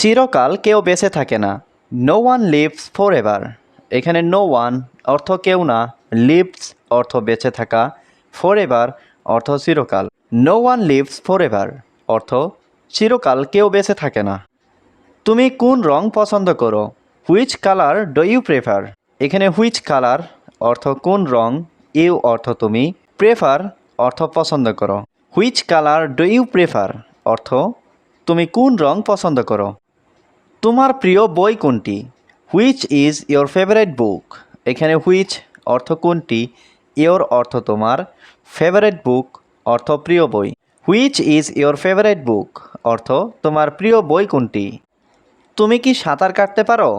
চিরকাল কেউ বেঁচে থাকে না। No one lives for ever এখানে নো ওয়ান অর্থ কেউ না লিভস অর্থ বেঁচে থাকা। ফর এভার অর্থ চিরকাল। No one lives for ever অর্থ চিরকাল কেউ বেঁচে থাকে না। তুমি কোন রং পছন্দ করো? Which colour do you prefer এখানে হুইচ কালার অর্থ কোন রং ইউ অর্থ তুমি প্রেফার অর্থ পছন্দ করো। Which colour do you prefer অর্থ তুমি কোন রং পছন্দ করো? তোমার প্রিয় বই কোনটি? Which is your favourite book এখানে হুইচ অর্থ কোনটি? ইয়োর অর্থ তোমার ফেভারেট বুক অর্থ প্রিয় বই। Which is your favourite book অর্থ তোমার প্রিয় বই কোনটি? তুমি কি সাঁতার কাটতে পারো?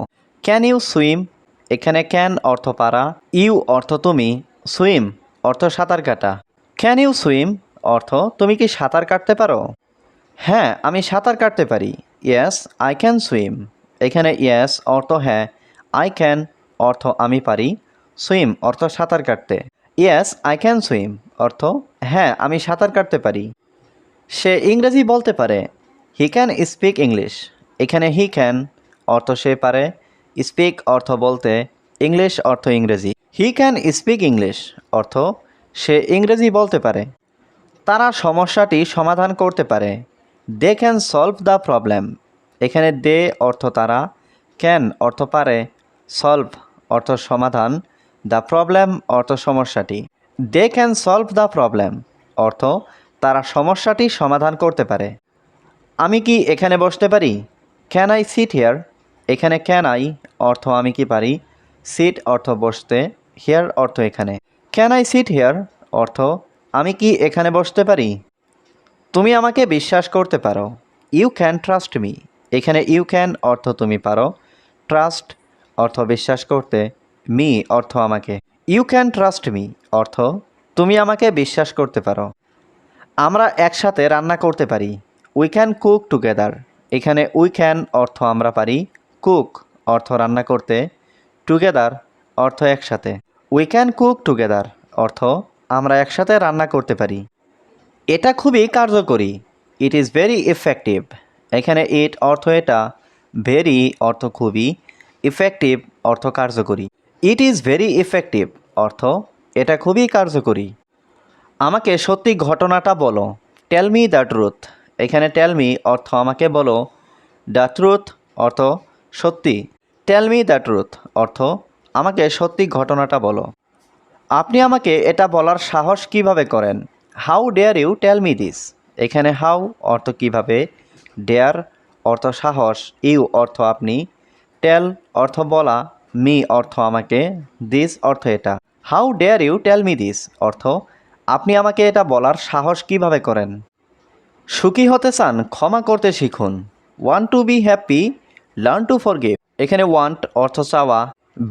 ক্যান ইউ সুইম এখানে ক্যান অর্থ পারা। ইউ অর্থ তুমি। সুইম অর্থ সাঁতার কাটা। ক্যান ইউ সুইম অর্থ তুমি কি সাঁতার কাটতে পারো? হ্যাঁ আমি সাঁতার কাটতে পারি। ইয়েস আই ক্যান সুইম এখানে ইয়েস অর্থ হ্যাঁ। আই ক্যান অর্থ আমি পারি। সুইম অর্থ সাঁতার কাটতে। ইয়েস আই ক্যান সুইম অর্থ হ্যাঁ আমি সাঁতার কাটতে পারি। সে ইংরেজি বলতে পারে হি ক্যান স্পিক ইংলিশ এখানে হি ক্যান অর্থ সে পারে। স্পিক অর্থ বলতে ইংলিশ অর্থ ইংরেজি। হি ক্যান স্পিক ইংলিশ অর্থ সে ইংরেজি বলতে পারে। তারা সমস্যাটি সমাধান করতে পারে। They can solve the problem এখানে দে অর্থ তারা ক্যান অর্থ পারে সলভ অর্থ সমাধান দ্য প্রবলেম অর্থ সমস্যাটি। They can solve the problem অর্থ তারা সমস্যাটি সমাধান করতে পারে। আমি কি এখানে বসতে পারি? ক্যান আই সিট হেয়ার এখানে ক্যান আই অর্থ আমি কি পারি? সিট অর্থ বসতে হেয়ার অর্থ এখানে। ক্যান আই সিট হেয়ার অর্থ আমি কি এখানে বসতে পারি? তুমি আমাকে বিশ্বাস করতে পারো। ইউ ক্যান ট্রাস্ট মি এখানে ইউ ক্যান অর্থ তুমি পারো। ট্রাস্ট অর্থ বিশ্বাস করতে। মি অর্থ আমাকে। ইউ ক্যান ট্রাস্ট মি অর্থ তুমি আমাকে বিশ্বাস করতে পারো। আমরা একসাথে রান্না করতে পারি। উই ক্যান কুক টুগেদার এখানে উই ক্যান অর্থ আমরা পারি। কুক অর্থ রান্না করতে। টুগেদার অর্থ একসাথে। উই ক্যান কুক টুগেদার অর্থ আমরা একসাথে রান্না করতে পারি। এটা খুবই কার্যকরী। ইট ইজ ভেরি ইফেক্টিভ এখানে ইট অর্থ এটা ভেরি অর্থ খুবই ইফেক্টিভ অর্থ কার্যকরী। ইট ইজ ভেরি ইফেক্টিভ অর্থ এটা খুবই কার্যকরী। আমাকে সত্যি ঘটনাটা বলো। টেল মি দ্য ট্রুথ এখানে টেল মি অর্থ আমাকে বলো। দ্য ট্রুথ অর্থ সত্যি। টেল মি দ্য ট্রুথ অর্থ আমাকে সত্যি ঘটনাটা বলো। আপনি আমাকে এটা বলার সাহস কীভাবে করেন? How dare you tell me this? এখানে হাউ অর্থ কীভাবে? ডেয়ার অর্থ সাহস, ইউ অর্থ আপনি। টেল অর্থ বলা, মি অর্থ আমাকে। দিস অর্থ এটা। How dare you tell me this? অর্থ, আপনি আমাকে এটা বলার সাহস কীভাবে করেন? সুখী হতে চান, ক্ষমা করতে শিখুন। Want to be happy, learn to forgive. এখানে ওয়ান্ট অর্থ চাওয়া।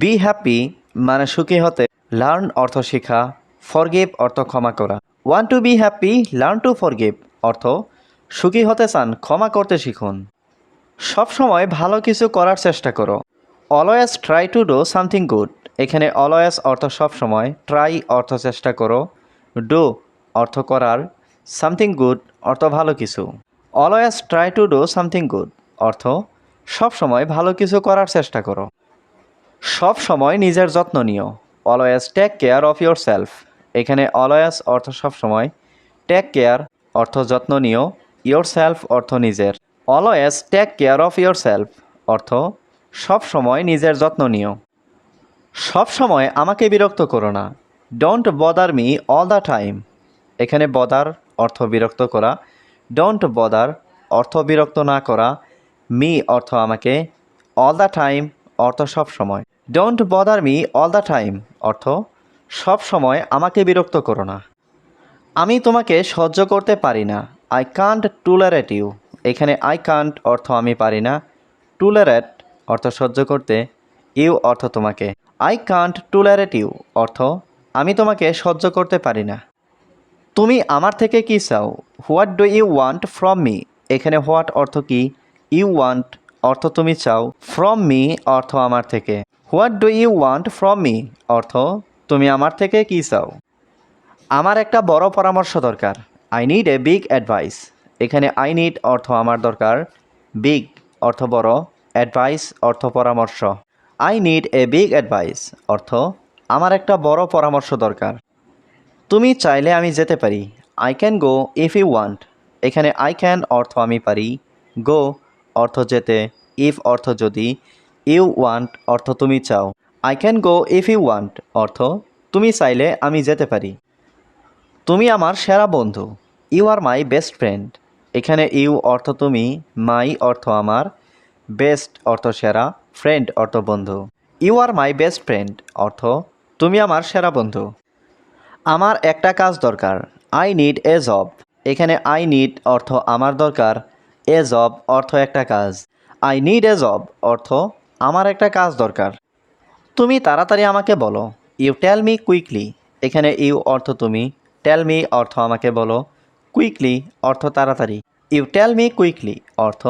বি হ্যাপি মানে সুখী হতে। লার্ন অর্থ শেখা। ফরগিভ অর্থ ক্ষমা করা। Want to be happy learn to forgive অর্থ, সুখী হতে চান, ক্ষমা করতে শিখুন। সবসময় ভালো কিছু করার চেষ্টা করো। Always try to do something good এখানে অলওয়েজ অর্থ সবসময় ট্রাই অর্থ চেষ্টা করো। ডু অর্থ করার সামথিং গুড অর্থ ভালো কিছু। Always try to do something good অর্থ সবসময় ভালো কিছু করার চেষ্টা করো। সব সময় নিজের যত্ন নিও। Always take care of yourself এখানে অলয়াস অর্থ সবসময় টেক কেয়ার অর্থ যত্ন নিও ইয়োর সেলফ অর্থ নিজের। Always take care of yourself অর্থ সব সময় নিজের যত্ন নিও। সব সময় আমাকে বিরক্ত করো না। Don't bother me all the time এখানে বদার অর্থ বিরক্ত করা। ডোন্ট বদার অর্থ বিরক্ত না করা। মি অর্থ আমাকে অল দ্য টাইম অর্থ সব সময় don't bother me all the time অর্থ সব সময় আমাকে বিরক্ত করো না। আমি তোমাকে সহ্য করতে পারি না। আই কান্ট টুলারেট ইউ এখানে আই কান্ট অর্থ আমি পারি না। টুলারেট অর্থ সহ্য করতে ইউ অর্থ তোমাকে। আই কান্ট টুলারেট ইউ অর্থ আমি তোমাকে সহ্য করতে পারি না। তুমি আমার থেকে কি চাও? What do you want from me এখানে হোয়াট অর্থ কি? ইউ ওয়ান্ট অর্থ তুমি চাও। ফ্রম মি অর্থ আমার থেকে। What do you want from me অর্থ তুমি আমার থেকে কি চাও? আমার একটা বড় পরামর্শ দরকার। I need a big advice এখানে আই নিড অর্থ আমার দরকার। বিগ অর্থ বড় অ্যাডভাইস অর্থ পরামর্শ। I need a big advice অর্থ আমার একটা বড় পরামর্শ দরকার। তুমি চাইলে আমি যেতে পারি। I can go if you want এখানে আই ক্যান অর্থ আমি পারি। গো অর্থ যেতে ইফ অর্থ যদি। ইউ ওয়ান্ট অর্থ তুমি চাও। I can go if you want অর্থ, তুমি চাইলে আমি যেতে পারি। তুমি আমার সেরা বন্ধু। You are my best friend এখানে ইউ অর্থ তুমি মাই অর্থ আমার। বেস্ট অর্থ সেরা ফ্রেন্ড অর্থ বন্ধু। You are my best friend অর্থ, তুমি আমার সেরা বন্ধু। আমার একটা কাজ দরকার। আই নিড এ জব এখানে আই নিড অর্থ আমার দরকার। এ জব অর্থ একটা কাজ। আই নিড এ জব অর্থ আমার একটা কাজ দরকার। তুমি তাড়াতাড়ি আমাকে বলো। ইউ টেল মি কুইকলি এখানে ইউ অর্থ তুমি। টেল মি অর্থ আমাকে বলো। কুইকলি অর্থ তাড়াতাড়ি। ইউ টেল মি কুইকলি অর্থ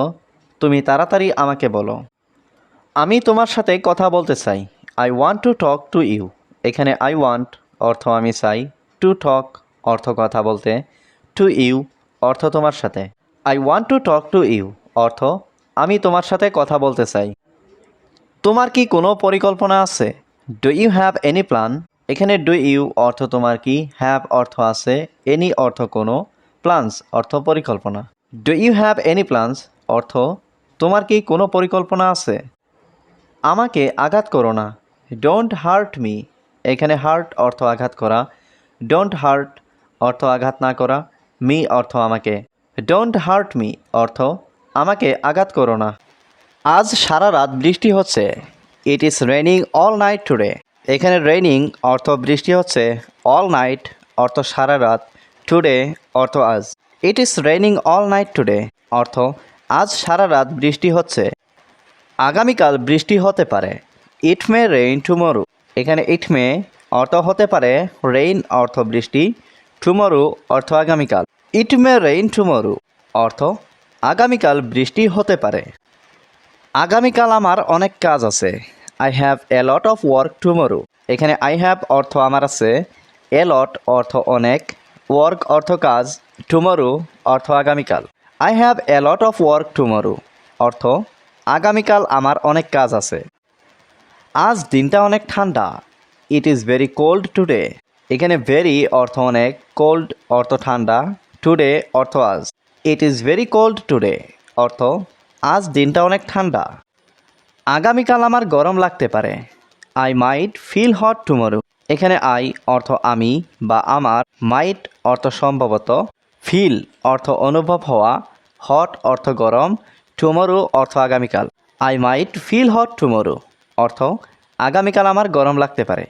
তুমি তাড়াতাড়ি আমাকে বলো। আমি তোমার সাথে কথা বলতে চাই। I want to talk to you এখানে আই ওয়ান্ট অর্থ আমি চাই। টু টক অর্থ কথা বলতে। টু ইউ অর্থ তোমার সাথে। I want to talk to you অর্থ আমি তোমার সাথে কথা বলতে চাই। তোমার কি কোনো পরিকল্পনা আছে? Do you have any plan এখানে ডু ইউ অর্থ তোমার কি? হ্যাভ অর্থ আছে এনি অর্থ কোনো? প্ল্যানস অর্থ পরিকল্পনা। Do you have any plans অর্থ, তোমার কি কোনো পরিকল্পনা আছে? আমাকে আঘাত করো না। ডোন্ট হার্ট মি এখানে হার্ট অর্থ আঘাত করা। ডোন্ট হার্ট অর্থ আঘাত না করা। মি অর্থ আমাকে। ডোন্ট হার্ট মি অর্থ, আমাকে আঘাত করো না। আজ সারা রাত বৃষ্টি হচ্ছে। It is raining all night today এখানে রেনিং অর্থ বৃষ্টি হচ্ছে। অল নাইট অর্থ সারা রাত। টুডে অর্থ আজ। It is raining all night today অর্থ আজ সারা রাত বৃষ্টি হচ্ছে। আগামীকাল বৃষ্টি হতে পারে। ইট মে রেইন টুমরো এখানে ইট মে অর্থ হতে পারে। রেইন অর্থ বৃষ্টি। টুমরো অর্থ আগামীকাল। ইট মে রেইন টুমরো অর্থ আগামীকাল বৃষ্টি হতে পারে। আগামীকাল আমার অনেক কাজ আছে। I have a lot of work tomorrow এখানে আই হ্যাভ অর্থ আমার আছে। এ লট অর্থ অনেক। ওয়ার্ক অর্থ কাজ। টুমরো অর্থ আগামীকাল। I have a lot of work tomorrow অর্থ, আগামীকাল আমার অনেক কাজ আছে। আজ দিনটা অনেক ঠান্ডা। It is very cold today এখানে ভেরি অর্থ অনেক। কোল্ড অর্থ ঠান্ডা। টুডে অর্থ আজ। It is very cold today অর্থ আজ দিনটা অনেক ঠান্ডা। আগামীকাল আমার গরম লাগতে পারে। I might feel hot tomorrow এখানে আই অর্থ আমি বা আমার মাইট অর্থ সম্ভবত ফিল অর্থ অনুভব হওয়া হট অর্থ গরম টুমরো অর্থ আগামীকাল। I might feel hot tomorrow অর্থ, আগামীকাল আমার গরম লাগতে পারে।